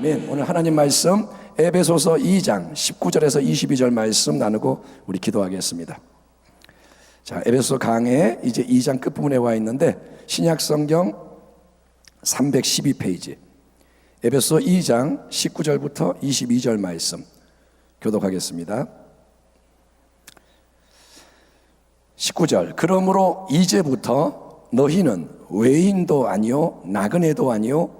아멘. 오늘 하나님 말씀 에베소서 2장 19절에서 22절 말씀 나누고 우리 기도하겠습니다. 자, 에베소 강해 이제 2장 끝부분에 와 있는데 신약 성경 312페이지 에베소 2장 19절부터 22절 말씀 교독하겠습니다. 19절 그러므로 이제부터 너희는 외인도 아니요 나그네도 아니요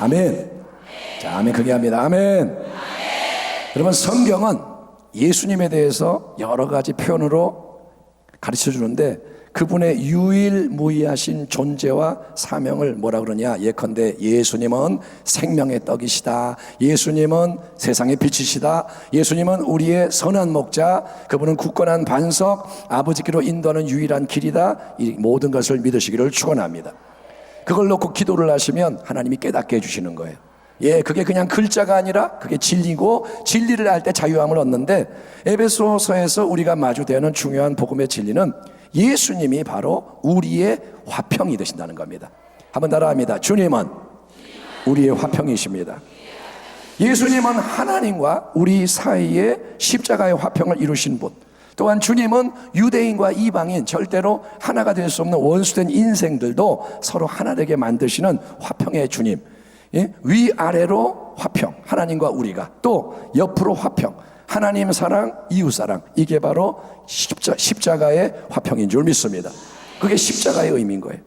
아멘. 자 아멘. 크게 합니다. 아멘. 여러분 성경은 예수님에 대해서 여러 가지 표현으로 가르쳐 주는데 그분의 유일무이하신 존재와 사명을 뭐라 그러냐? 예컨대 예수님은 생명의 떡이시다. 예수님은 세상의 빛이시다. 예수님은 우리의 선한 목자. 그분은 굳건한 반석 아버지께로 인도하는 유일한 길이다. 이 모든 것을 믿으시기를 축원합니다 그걸 놓고 기도를 하시면 하나님이 깨닫게 해주시는 거예요 예, 그게 그냥 글자가 아니라 그게 진리고 진리를 알 때 자유함을 얻는데 에베소서에서 우리가 마주대하는 중요한 복음의 진리는 예수님이 바로 우리의 화평이 되신다는 겁니다. 한번 따라합니다. 주님은 우리의 화평이십니다. 예수님은 하나님과 우리 사이에 십자가의 화평을 이루신 분. 또한 주님은 유대인과 이방인 절대로 하나가 될 수 없는 원수된 인생들도 서로 하나 되게 만드시는 화평의 주님. 예? 위아래로 화평, 하나님과 우리가 또 옆으로 화평, 하나님 사랑, 이웃 사랑. 이게 바로 십자, 십자가의 화평인 줄 믿습니다. 그게 십자가의 의미인 거예요.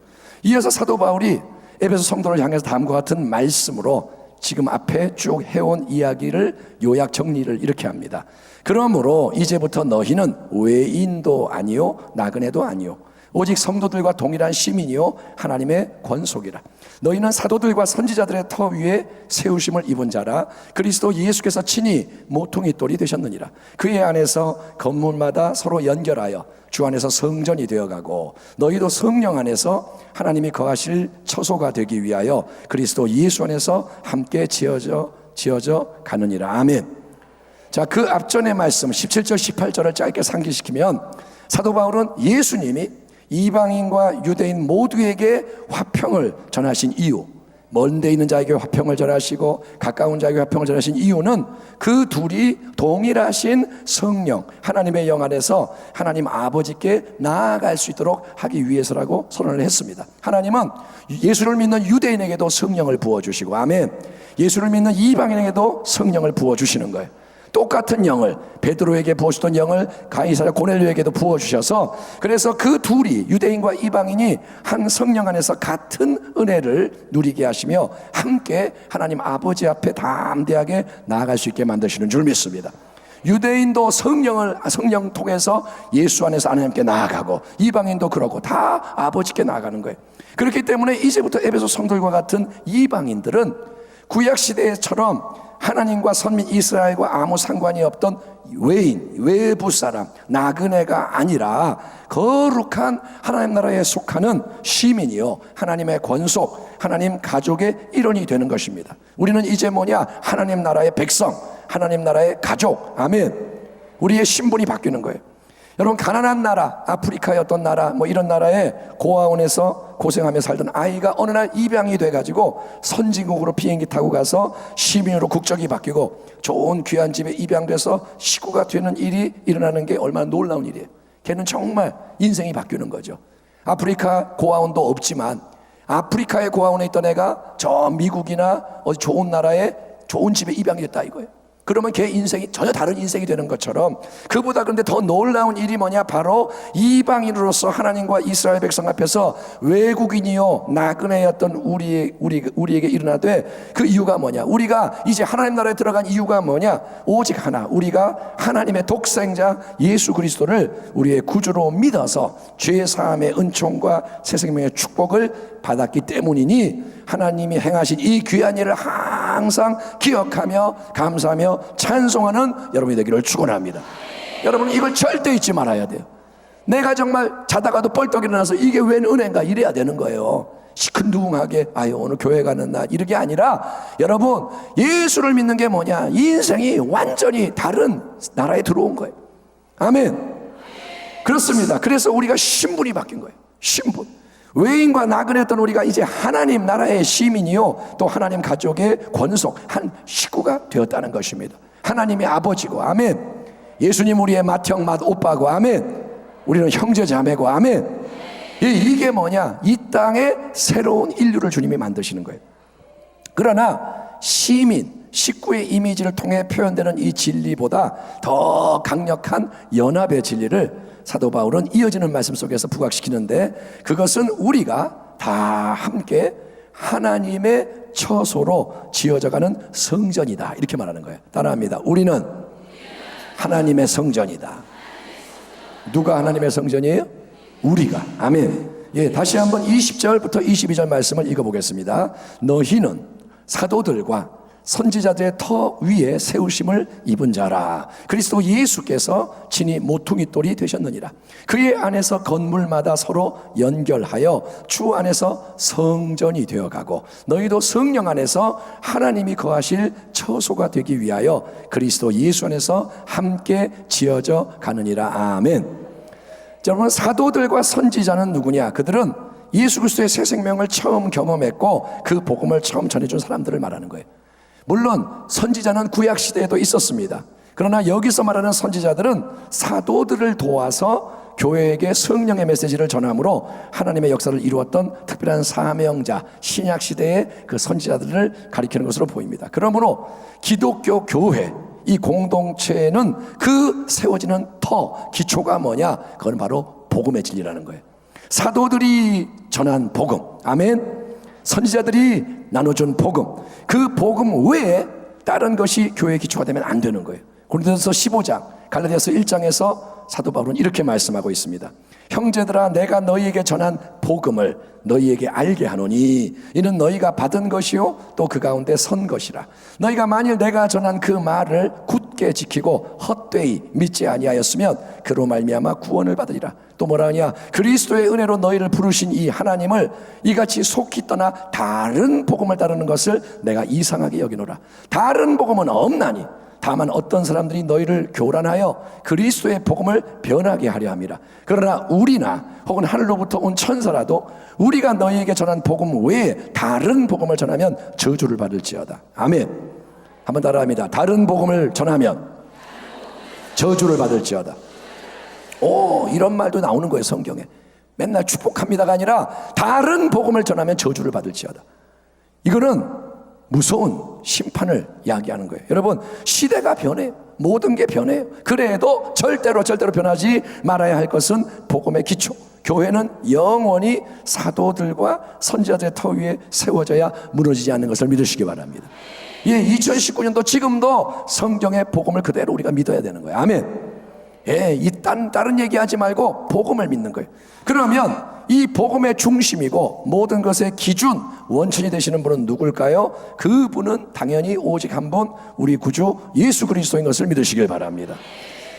이어서 사도 바울이 에베소 성도를 향해서 다음과 같은 말씀으로 지금 앞에 쭉 해온 이야기를 요약 정리를 이렇게 합니다. 그러므로 이제부터 너희는 외인도 아니요 나그네도 아니요 오직 성도들과 동일한 시민이요 하나님의 권속이라. 너희는 사도들과 선지자들의 터 위에 세우심을 입은 자라. 그리스도 예수께서 친히 모퉁이 돌이 되셨느니라. 그의 안에서 건물마다 서로 연결하여 주 안에서 성전이 되어가고 너희도 성령 안에서 하나님이 거하실 처소가 되기 위하여 그리스도 예수 안에서 함께 지어져 지어져 가느니라. 아멘. 자, 그 앞전의 말씀 17절 18절을 짧게 상기시키면 사도 바울은 예수님이 이방인과 유대인 모두에게 화평을 전하신 이유 먼데 있는 자에게 화평을 전하시고 가까운 자에게 화평을 전하신 이유는 그 둘이 동일하신 성령 하나님의 영 안에서 하나님 아버지께 나아갈 수 있도록 하기 위해서라고 선언을 했습니다. 하나님은 예수를 믿는 유대인에게도 성령을 부어 주시고 아멘. 예수를 믿는 이방인에게도 성령을 부어 주시는 거예요. 똑같은 영을 베드로에게 부어주던 영을 가이사라 고넬료에게도 부어 주셔서 그래서 그 둘이 유대인과 이방인이 한 성령 안에서 같은 은혜를 누리게 하시며 함께 하나님 아버지 앞에 담대하게 나아갈 수 있게 만드시는 줄 믿습니다. 유대인도 성령을 성령 통해서 예수 안에서 하나님께 나아가고 이방인도 그러고 다 아버지께 나아가는 거예요. 그렇기 때문에 이제부터 에베소 성도들과 같은 이방인들은 구약 시대처럼 하나님과 선민 이스라엘과 아무 상관이 없던 외인, 외부 사람, 나그네가 아니라 거룩한 하나님 나라에 속하는 시민이요. 하나님의 권속, 하나님 가족의 일원이 되는 것입니다. 우리는 이제 뭐냐? 하나님 나라의 백성, 하나님 나라의 가족. 아멘. 우리의 신분이 바뀌는 거예요. 여러분 가난한 나라, 아프리카의 어떤 나라, 뭐 이런 나라에 고아원에서 고생하며 살던 아이가 어느 날 입양이 돼 가지고 선진국으로 비행기 타고 가서 시민으로 국적이 바뀌고 좋은 귀한 집에 입양돼서 식구가 되는 일이 일어나는 게 얼마나 놀라운 일이에요. 걔는 정말 인생이 바뀌는 거죠. 아프리카 고아원도 없지만 아프리카의 고아원에 있던 애가 저 미국이나 어디 좋은 나라에 좋은 집에 입양이 됐다 이거예요. 그러면 걔 인생이 전혀 다른 인생이 되는 것처럼 그보다 그런데 더 놀라운 일이 뭐냐? 바로 이방인으로서 하나님과 이스라엘 백성 앞에서 외국인이요 나그네였던 우리 우리 우리에게 일어나되 그 이유가 뭐냐? 우리가 이제 하나님 나라에 들어간 이유가 뭐냐? 오직 하나 우리가 하나님의 독생자 예수 그리스도를 우리의 구주로 믿어서 죄 사함의 은총과 새 생명의 축복을 받았기 때문이니 하나님이 행하신 이 귀한 일을 항상 기억하며 감사하며 찬송하는 여러분이 되기를 축원합니다. 여러분 이걸 절대 잊지 말아야 돼요. 내가 정말 자다가도 뻘떡 일어나서 이게 웬 은혜인가 이래야 되는 거예요. 시큰둥하게 아유 오늘 교회 가는 날 이렇게 아니라 여러분 예수를 믿는 게 뭐냐 인생이 완전히 다른 나라에 들어온 거예요. 아멘. 그렇습니다. 그래서 우리가 신분이 바뀐 거예요. 신분. 외인과 나그네였던 우리가 이제 하나님 나라의 시민이요. 또 하나님 가족의 권속, 한 식구가 되었다는 것입니다. 하나님의 아버지고, 아멘. 예수님 우리의 맏형, 맏 오빠고, 아멘. 우리는 형제 자매고, 아멘. 이- 이게 뭐냐? 이 땅에 새로운 인류를 주님이 만드시는 거예요. 그러나 시민, 식구의 이미지를 통해 표현되는 이 진리보다 더 강력한 연합의 진리를 사도 바울은 이어지는 말씀 속에서 부각시키는데 그것은 우리가 다 함께 하나님의 처소로 지어져가는 성전이다. 이렇게 말하는 거예요. 따라합니다. 우리는 하나님의 성전이다. 누가 하나님의 성전이에요? 우리가. 아멘. 예, 다시 한번 20절부터 22절 말씀을 읽어보겠습니다. 너희는 사도들과 선지자들의 터 위에 세우심을 입은 자라. 그리스도 예수께서 친히 모퉁이 돌이 되셨느니라. 그의 안에서 건물마다 서로 연결하여 주 안에서 성전이 되어가고 너희도 성령 안에서 하나님이 거하실 처소가 되기 위하여 그리스도 예수 안에서 함께 지어져 가느니라. 아멘. 여러분 사도들과 선지자는 누구냐? 그들은 예수 그리스도의 새 생명을 처음 경험했고 그 복음을 처음 전해준 사람들을 말하는 거예요. 물론 선지자는 구약 시대에도 있었습니다. 그러나 여기서 말하는 선지자들은 사도들을 도와서 교회에게 성령의 메시지를 전함으로 하나님의 역사를 이루었던 특별한 사명자 신약 시대의 그 선지자들을 가리키는 것으로 보입니다. 그러므로 기독교 교회 이 공동체는 그 세워지는 터 기초가 뭐냐? 그건 바로 복음의 진리라는 거예요. 사도들이 전한 복음, 아멘. 선지자들이 나눠준 복음, 그 복음 외에 다른 것이 교회의 기초가 되면 안 되는 거예요. 고린도서 15장, 갈라디아서 1장에서 사도 바울은 이렇게 말씀하고 있습니다. 형제들아 내가 너희에게 전한 복음을 너희에게 알게 하노니 이는 너희가 받은 것이요 또 그 가운데 선 것이라. 너희가 만일 내가 전한 그 말을 굳게 지키고 헛되이 믿지 아니하였으면 그로 말미암아 구원을 받으리라. 또 뭐라 하냐? 그리스도의 은혜로 너희를 부르신 이 하나님을 이같이 속히 떠나 다른 복음을 따르는 것을 내가 이상하게 여기노라. 다른 복음은 없나니 다만 어떤 사람들이 너희를 교란하여 그리스도의 복음을 변하게 하려 함이라. 그러나 우리나 혹은 하늘로부터 온 천사라도 우리가 너희에게 전한 복음 외에 다른 복음을 전하면 저주를 받을지어다. 아멘. 한번 따라합니다. 다른 복음을 전하면 저주를 받을지어다. 오, 이런 말도 나오는 거예요, 성경에. 맨날 축복합니다가 아니라 다른 복음을 전하면 저주를 받을지어다. 이거는 무서운 심판을 야기하는 거예요. 여러분, 시대가 변해요. 모든 게 변해요. 그래도 절대로 절대로 변하지 말아야 할 것은 복음의 기초. 교회는 영원히 사도들과 선지자들의 터 위에 세워져야 무너지지 않는 것을 믿으시기 바랍니다. 예, 2019년도 지금도 성경의 복음을 그대로 우리가 믿어야 되는 거예요. 아멘. 예, 이딴 다른 얘기하지 말고 복음을 믿는 거예요. 그러면 이 복음의 중심이고 모든 것의 기준 원천이 되시는 분은 누굴까요? 그분은 당연히 오직 한 분 우리 구주 예수 그리스도인 것을 믿으시길 바랍니다.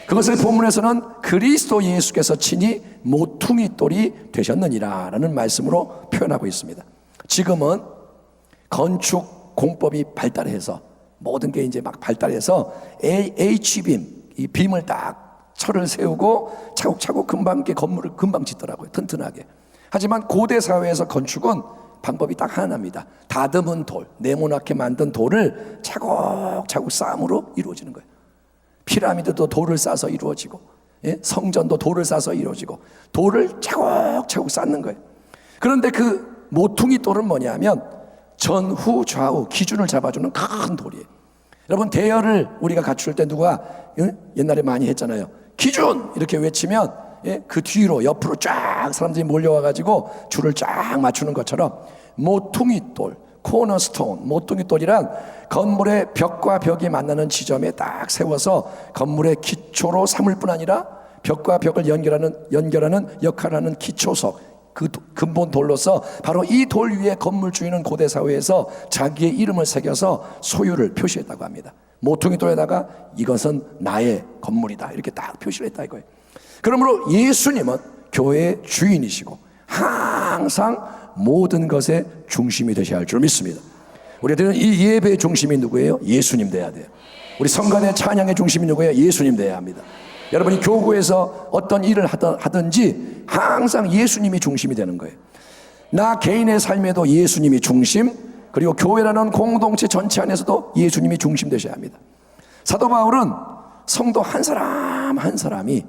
그것을 본문에서는 그리스도 예수께서 친히 모퉁이 돌이 되셨느니라 라는 말씀으로 표현하고 있습니다. 지금은 건축 공법이 발달해서 모든 게 이제 막 발달해서 H빔 이 빔을 딱 철을 세우고 차곡차곡 금방 이렇게 건물을 금방 짓더라고요. 튼튼하게. 하지만 고대 사회에서 건축은 방법이 딱 하나입니다. 다듬은 돌, 네모나게 만든 돌을 차곡차곡 쌓음으로 이루어지는 거예요. 피라미드도 돌을 싸서 이루어지고, 예? 성전도 돌을 싸서 이루어지고, 돌을 차곡차곡 쌓는 거예요. 그런데 그 모퉁이 돌은 뭐냐면 전후 좌우 기준을 잡아주는 큰 돌이에요. 여러분 대열을 우리가 갖출 때 누가 예? 옛날에 많이 했잖아요. 기준 이렇게 외치면 예? 그 뒤로 옆으로 쫙 사람들이 몰려와 가지고 줄을 쫙 맞추는 것처럼 모퉁이 돌, 코너스톤, 모퉁이 돌이란 건물의 벽과 벽이 만나는 지점에 딱 세워서 건물의 기초로 삼을 뿐 아니라 벽과 벽을 연결하는 연결하는 역할을 하는 기초석 그 도- 근본 돌로서 바로 이 돌 위에 건물 주인은 고대 사회에서 자기의 이름을 새겨서 소유를 표시했다고 합니다. 모퉁이 돌에다가 이것은 나의 건물이다 이렇게 딱 표시를 했다 이거예요. 그러므로 예수님은 교회의 주인이시고 항상 모든 것의 중심이 되셔야 할 줄 믿습니다. 우리들은 이 예배의 중심이 누구예요? 예수님 돼야 돼요. 우리 성간의 찬양의 중심이 누구예요? 예수님 돼야 합니다. 여러분이 교구에서 어떤 일을 하든, 하든지 항상 예수님이 중심이 되는 거예요. 나 개인의 삶에도 예수님이 중심, 그리고 교회라는 공동체 전체 안에서도 예수님이 중심 되셔야 합니다. 사도 바울은 성도 한 사람 한 사람이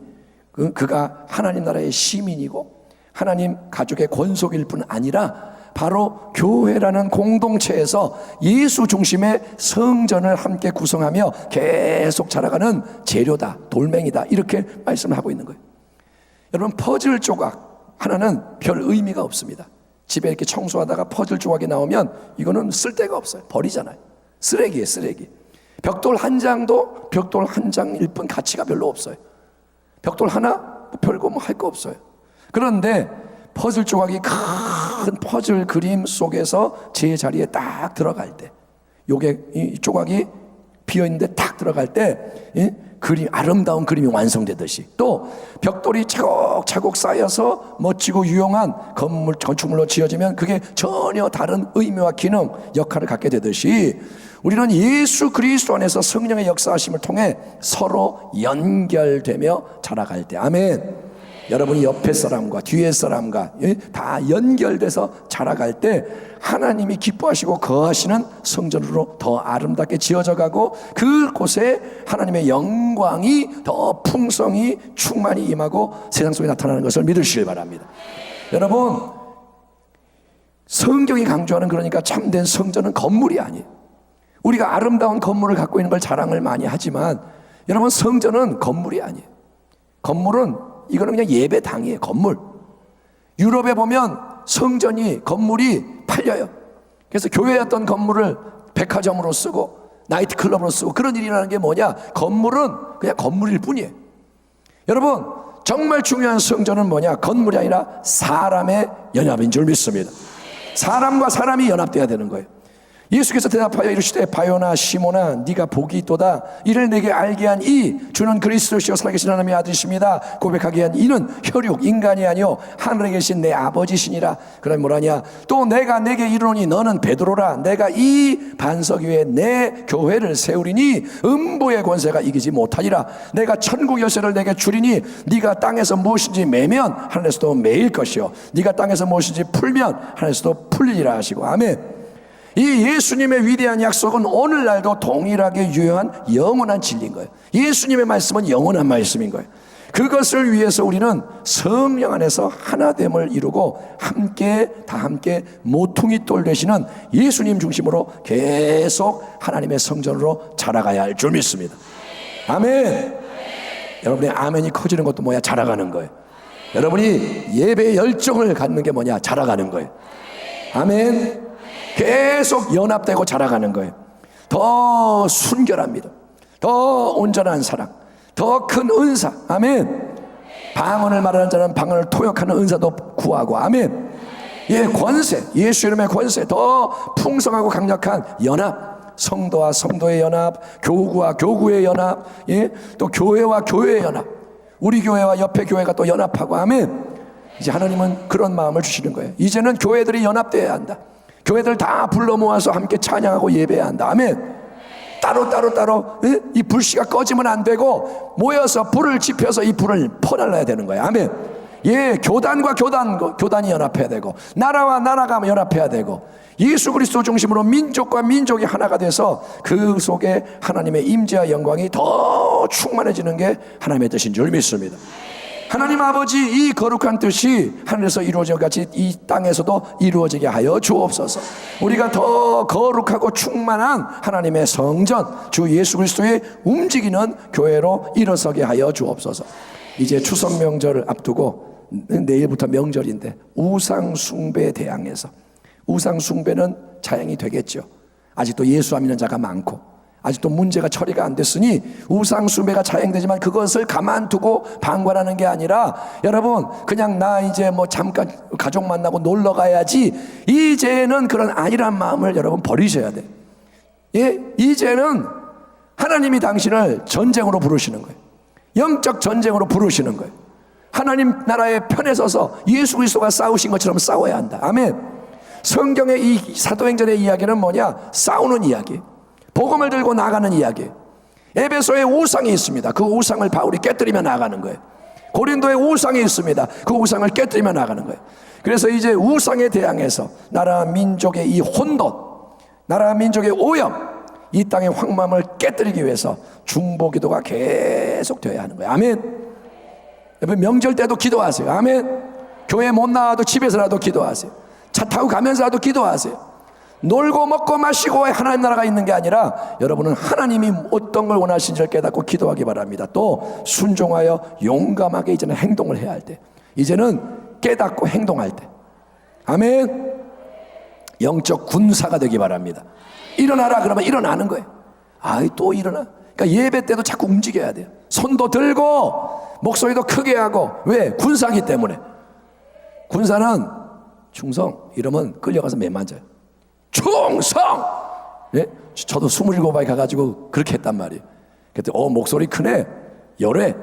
그, 그가 하나님 나라의 시민이고 하나님 가족의 권속일 뿐 아니라 바로 교회라는 공동체에서 예수 중심의 성전을 함께 구성하며 계속 자라가는 재료다, 돌멩이다 이렇게 말씀을 하고 있는 거예요. 여러분 퍼즐 조각 하나는 별 의미가 없습니다. 집에 이렇게 청소하다가 퍼즐 조각이 나오면 이거는 쓸데가 없어요. 버리잖아요. 쓰레기예요, 쓰레기. 벽돌 한 장도 벽돌 한 장일 뿐 가치가 별로 없어요. 벽돌 하나 뭐 별거 뭐 할 거 없어요. 그런데 퍼즐 조각이 큰 퍼즐 그림 속에서 제 자리에 딱 들어갈 때, 요게 이 조각이 비어 있는데 딱 들어갈 때이 그림 아름다운 그림이 완성되듯이 또 벽돌이 차곡차곡 쌓여서 멋지고 유용한 건물 건축물로 지어지면 그게 전혀 다른 의미와 기능 역할을 갖게 되듯이 우리는 예수 그리스도 안에서 성령의 역사하심을 통해 서로 연결되며 자라갈 때 아멘. 여러분이 옆에 사람과 뒤에 사람과 예, 다 연결돼서 자라갈 때 하나님이 기뻐하시고 거하시는 성전으로 더 아름답게 지어져 가고 그곳에 하나님의 영광이 더 풍성히 충만히 임하고 세상 속에 나타나는 것을 믿으시길 바랍니다. 여러분 성경이 강조하는 그러니까 참된 성전은 건물이 아니에요. 우리가 아름다운 건물을 갖고 있는 걸 자랑을 많이 하지만 여러분 성전은 건물이 아니에요. 건물은 이거는 그냥 예배당이에요. 건물. 유럽에 보면 성전이 건물이 팔려요. 그래서 교회였던 건물을 백화점으로 쓰고 나이트클럽으로 쓰고 그런 일이 일어나는 게 뭐냐? 건물은 그냥 건물일 뿐이에요. 여러분 정말 중요한 성전은 뭐냐? 건물이 아니라 사람의 연합인 줄 믿습니다. 사람과 사람이 연합돼야 되는 거예요. 예수께서 대답하여 이르시되 바요나 시모나 네가 복이 있도다. 이를 내게 알게 한 이 주는 그리스도시요 살아계신 하나님의 아들이십니다. 고백하게 한 이는 혈육 인간이 아니요 하늘에 계신 내 아버지시니라. 그럼 뭐라냐? 또 내가 내게 이르노니 너는 베드로라. 내가 이 반석 위에 내 교회를 세우리니 음보의 권세가 이기지 못하리라. 내가 천국 열쇠를 내게 주리니 네가 땅에서 무엇인지 매면 하늘에서도 매일 것이요. 네가 땅에서 무엇인지 풀면 하늘에서도 풀리리라 하시고. 아멘 이 예수님의 위대한 약속은 오늘날도 동일하게 유효한 영원한 진리인 거예요. 예수님의 말씀은 영원한 말씀인 거예요. 그것을 위해서 우리는 성령 안에서 하나됨을 이루고 함께 다 함께 모퉁이 돌 되시는 예수님 중심으로 계속 하나님의 성전으로 자라가야 할 줄 믿습니다. 아멘. 여러분의 아멘이 커지는 것도 뭐야? 자라가는 거예요. 여러분이 예배의 열정을 갖는 게 뭐냐? 자라가는 거예요. 아멘. 계속 연합되고 자라가는 거예요. 더 순결합니다. 더 온전한 사랑, 더 큰 은사. 아멘. 방언을 말하는 자는 방언을 토역하는 은사도 구하고 아멘. 예, 권세, 예수 이름의 권세, 더 풍성하고 강력한 연합, 성도와 성도의 연합, 교구와 교구의 연합, 예, 또 교회와 교회의 연합, 우리 교회와 옆에 교회가 또 연합하고 아멘. 이제 하나님은 그런 마음을 주시는 거예요. 이제는 교회들이 연합되어야 한다. 교회들 다 불러 모아서 함께 찬양하고 예배해야 한다. 아멘. 따로 따로 따로 예? 이 불씨가 꺼지면 안 되고 모여서 불을 지펴서 이 불을 퍼날라야 되는 거예요. 아멘. 예, 교단과 교단 교단이 연합해야 되고 나라와 나라가 연합해야 되고 예수 그리스도 중심으로 민족과 민족이 하나가 돼서 그 속에 하나님의 임재와 영광이 더 충만해지는 게 하나님의 뜻인 줄 믿습니다. 하나님 아버지 이 거룩한 뜻이 하늘에서 이루어진 같이 이 땅에서도 이루어지게 하여 주옵소서. 우리가 더 거룩하고 충만한 하나님의 성전 주 예수 그리스도의 움직이는 교회로 일어서게 하여 주옵소서. 이제 추석 명절을 앞두고 내일부터 명절인데 우상 숭배에 대항해서 우상 숭배는 자행이 되겠죠. 아직도 예수 안 믿는 자가 많고 아직도 문제가 처리가 안 됐으니 우상 숭배가 자행되지만 그것을 가만두고 방관하는 게 아니라 여러분 그냥 나 이제 뭐 잠깐 가족 만나고 놀러 가야지 이제는 그런 아니란 마음을 여러분 버리셔야 돼. 예, 이제는 하나님이 당신을 전쟁으로 부르시는 거예요. 영적 전쟁으로 부르시는 거예요. 하나님 나라의 편에 서서 예수 그리스도가 싸우신 것처럼 싸워야 한다. 아멘. 성경의 이 사도행전의 이야기는 뭐냐? 싸우는 이야기. 복음을 들고 나가는 이야기. 에베소에 우상이 있습니다. 그 우상을 바울이 깨뜨리며 나가는 거예요. 고린도에 우상이 있습니다. 그 우상을 깨뜨리며 나가는 거예요. 그래서 이제 우상에 대항해서 나라 민족의 이 혼돈, 나라 민족의 오염, 이 땅의 황망을 깨뜨리기 위해서 중보 기도가 계속 되어야 하는 거예요. 아멘. 여러분 명절 때도 기도하세요. 아멘. 교회 못 나와도 집에서라도 기도하세요. 차 타고 가면서라도 기도하세요. 놀고 먹고 마시고 하나님 나라가 있는 게 아니라 여러분은 하나님이 어떤 걸 원하시는지를 깨닫고 기도하기 바랍니다. 또 순종하여 용감하게 이제는 행동을 해야 할 때. 이제는 깨닫고 행동할 때. 아멘. 영적 군사가 되기 바랍니다. 일어나라 그러면 일어나는 거예요. 아이 또 일어나. 그러니까 예배 때도 자꾸 움직여야 돼요. 손도 들고 목소리도 크게 하고 왜 군사기 때문에 군사는 충성 이러면 끌려가서 매 맞아요. 충성. 예? 저도 27발 가가지고 그렇게 했단 말이에요. 그때 어 목소리 크네 열애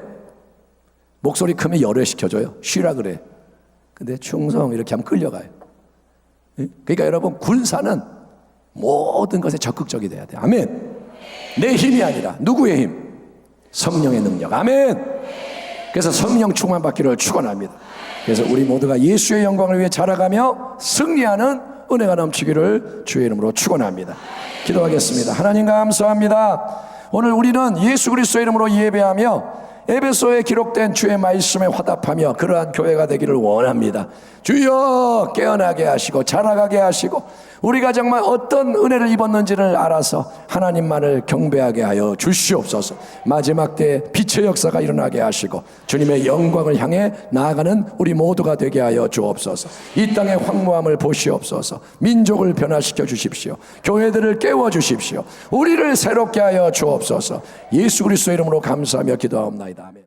목소리 크면 열애 시켜줘요. 쉬라 그래. 근데 충성 이렇게 하면 끌려가요. 예? 그러니까 여러분 군사는 모든 것에 적극적이 돼야 돼. 아멘. 내 힘이 아니라 누구의 힘? 성령의 능력. 아멘. 그래서 성령 충만 받기를 축원합니다. 그래서 우리 모두가 예수의 영광을 위해 자라가며 승리하는 은혜가 넘치기를 주의 이름으로 축원합니다. 기도하겠습니다. 하나님 감사합니다. 오늘 우리는 예수 그리스도의 이름으로 예배하며 에베소에 기록된 주의 말씀에 화답하며 그러한 교회가 되기를 원합니다. 주여 깨어나게 하시고 자라가게 하시고 우리가 정말 어떤 은혜를 입었는지를 알아서 하나님만을 경배하게 하여 주시옵소서. 마지막 때 빛의 역사가 일어나게 하시고 주님의 영광을 향해 나아가는 우리 모두가 되게 하여 주옵소서. 이 땅의 황무함을 보시옵소서. 민족을 변화시켜 주십시오. 교회들을 깨워 주십시오. 우리를 새롭게 하여 주옵소서. 예수 그리스도 이름으로 감사하며 기도하옵나이다. 아멘.